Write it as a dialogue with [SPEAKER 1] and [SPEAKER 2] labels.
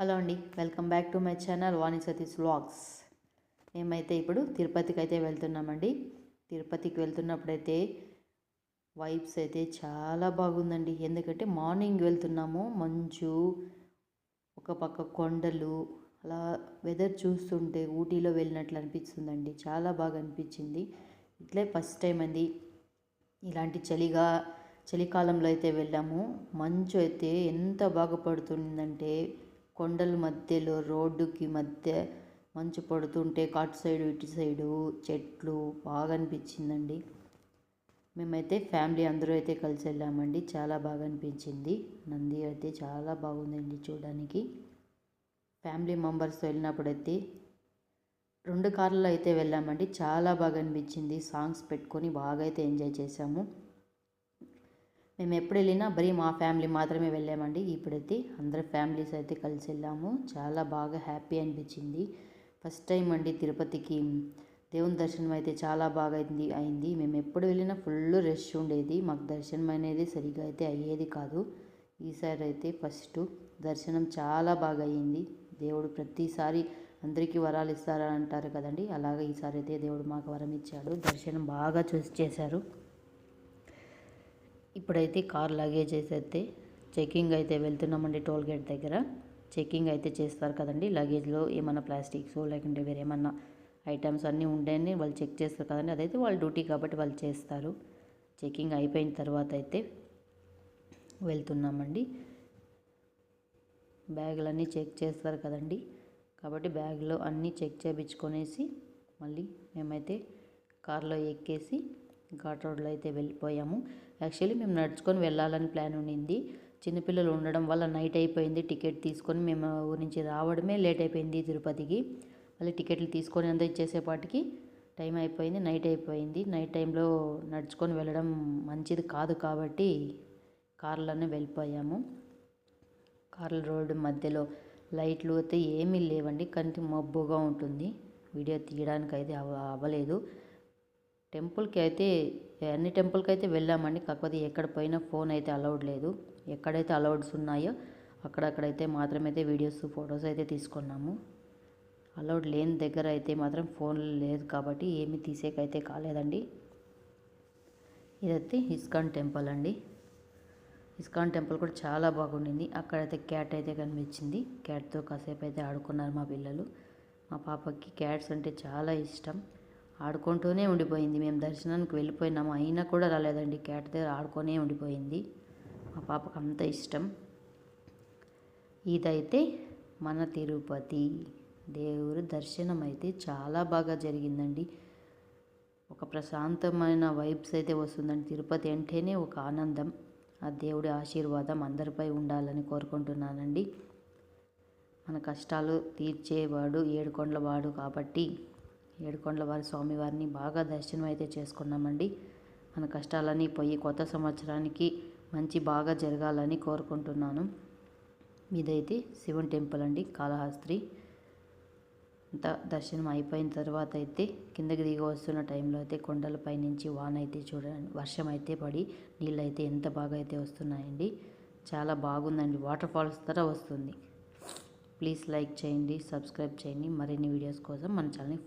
[SPEAKER 1] Hello అండి welcome back to my channel Vani Satish vlogs. మేమైతే ఇప్పుడు తిరుపతికి అయితే వెళ్తున్నామండి. తిరుపతికి వెళ్తున్నప్పుడైతే వైబ్స్ అయితే చాలా బాగుందండి. ఎందుకంటే మార్నింగ్ వెళ్తున్నాము మంచు ఒక పక్క కొండలు అలా వెదర్ చూస్తుంటే ఊటీలో వెళ్ళినట్లు అనిపిస్తుందండి. చాలా బాగా అనిపించింది. ఇట్లే ఫస్ట్ టైం అండి ఇలాంటి చలిగా చలికాలంలో అయితే వెళ్ళాము. మంచు అయితే ఎంత బాగా పడుతుందంటే కొండల మధ్యలో రోడ్డుకి మధ్య మంచు పడుతుంటే అటు సైడు ఇటు సైడు చెట్లు బాగా అనిపించిందండి. మేమైతే ఫ్యామిలీ అందరూ అయితే కలిసి వెళ్ళామండి. చాలా బాగా అనిపించింది. నంది అయితే చాలా బాగుందండి చూడడానికి. ఫ్యామిలీ మెంబర్స్తో వెళ్ళినప్పుడైతే రెండు కార్లలో అయితే వెళ్ళామండి. చాలా బాగా అనిపించింది. సాంగ్స్ పెట్టుకొని బాగా అయితే ఎంజాయ్ చేసాము మేము ఎప్పుడు వెళ్ళినా బరీ మా ఫ్యామిలీ మాత్రమే వెళ్ళామండి. ఇప్పుడైతే అందరి ఫ్యామిలీస్ అయితే కలిసి వెళ్ళాము. చాలా బాగా హ్యాపీ అనిపించింది. ఫస్ట్ టైం అండి తిరుపతికి. దేవుని దర్శనం అయితే చాలా బాగా అయింది అయింది. మేము ఎప్పుడు వెళ్ళినా ఫుల్ రష్ ఉండేది. మాకు దర్శనం అనేది సరిగా అయితే అయ్యేది కాదు. ఈసారి అయితే ఫస్ట్ దర్శనం చాలా బాగా అయ్యింది. దేవుడు ప్రతిసారి అందరికీ వరాలు ఇస్తారా అంటారు కదండి. అలాగే ఈసారి అయితే దేవుడు మాకు వరం ఇచ్చాడు. దర్శనం బాగా చూసి చేశారు. ఇప్పుడైతే కార్ లగేజెస్ అయితే చెకింగ్ అయితే వెళ్తున్నామండి టోల్ గేట్ దగ్గర. చెకింగ్ అయితే చేస్తారు కదండి. లగేజ్లో ఏమైనా ప్లాస్టిక్స్ లేకుంటే వేరే ఏమన్నా ఐటమ్స్ అన్నీ ఉండేని వాళ్ళు చెక్ చేస్తారు కదండి. అదైతే వాళ్ళ డ్యూటీ కాబట్టి వాళ్ళు చేస్తారు. చెకింగ్ అయిపోయిన తర్వాత అయితే వెళ్తున్నామండి. బ్యాగులన్నీ చెక్ చేస్తారు కదండి. కాబట్టి బ్యాగ్లో అన్నీ చెక్ చేయించుకొనేసి మళ్ళీ మేమైతే కార్లో ఎక్కేసి ఘాట్ రోడ్లో అయితే వెళ్ళిపోయాము. యాక్చువల్లీ మేము నడుచుకొని వెళ్ళాలని ప్లాన్ ఉండింది. చిన్నపిల్లలు ఉండడం వల్ల నైట్ అయిపోయింది. టికెట్ తీసుకొని మేము ఊరి నుంచి రావడమే లేట్ అయిపోయింది తిరుపతికి. మళ్ళీ టికెట్లు తీసుకొని అంతా ఇచ్చేసేపాటికి టైం అయిపోయింది నైట్ అయిపోయింది. నైట్ టైంలో నడుచుకొని వెళ్ళడం మంచిది కాదు కాబట్టి కార్లోనే వెళ్ళిపోయాము. కార్ల రోడ్డు మధ్యలో లైట్లు అయితే ఏమీ లేవండి. కంటి మబ్బుగా ఉంటుంది. వీడియో తీయడానికి అయితే అవ్వలేదు. టెంపుల్కి అయితే అన్ని టెంపుల్కి అయితే వెళ్ళామండి. కాకపోతే ఎక్కడ పోయినా ఫోన్ అయితే అలౌడ్ లేదు. ఎక్కడైతే అలౌడ్స్ ఉన్నాయో అక్కడక్కడైతే మాత్రమైతే వీడియోస్ ఫొటోస్ అయితే తీసుకున్నాము. అలౌడ్ లేని దగ్గర అయితే మాత్రం ఫోన్ లేదు కాబట్టి ఏమి తీసేకైతే కాలేదండి. ఇదైతే ఇస్కాన్ టెంపుల్ అండి. ఇస్కాన్ టెంపుల్ కూడా చాలా బాగుండింది. అక్కడైతే క్యాట్ అయితే కనిపించింది. క్యాట్తో కాసేపు అయితే ఆడుకున్నారు మా పిల్లలు. మా పాపకి క్యాట్స్ అంటే చాలా ఇష్టం. ఆడుకుంటూనే ఉండిపోయింది. మేము దర్శనానికి వెళ్ళిపోయినాము. అయినా కూడా రాలేదండి. క్యాట్ దగ్గర ఆడుకొనే ఉండిపోయింది. మా పాపకు అంత ఇష్టం. ఇదైతే మన తిరుపతి దేవుడు దర్శనం అయితే చాలా బాగా జరిగిందండి. ఒక ప్రశాంతమైన వైబ్స్ అయితే వస్తుందండి. తిరుపతి అంటేనే ఒక ఆనందం. ఆ దేవుడి ఆశీర్వాదం అందరిపై ఉండాలని కోరుకుంటున్నానండి. మన కష్టాలు తీర్చేవాడు ఏడుకొండలవాడు కాబట్టి ఏడుకొండల వారి స్వామివారిని బాగా దర్శనం అయితే చేసుకున్నామండి. మన కష్టాలన్నీ పోయి కొత్త సంవత్సరానికి మంచి బాగా జరగాలని కోరుకుంటున్నాను. ఇదైతే శివన్ టెంపుల్ అండి కాళహస్త్రి అంత దర్శనం అయిపోయిన తర్వాత అయితే కిందకి దిగి వస్తున్న టైంలో అయితే కొండలపై నుంచి వాన అయితే చూడండి వర్షం అయితే పడి నీళ్ళు అయితే ఎంత బాగా అయితే వస్తున్నాయండి. చాలా బాగుందండి వాటర్ ఫాల్స్ ధర వస్తుంది. ప్లీజ్ లైక్ చేయండి సబ్స్క్రైబ్ చేయండి. మరిన్ని వీడియోస్ కోసం మన ఛానల్ని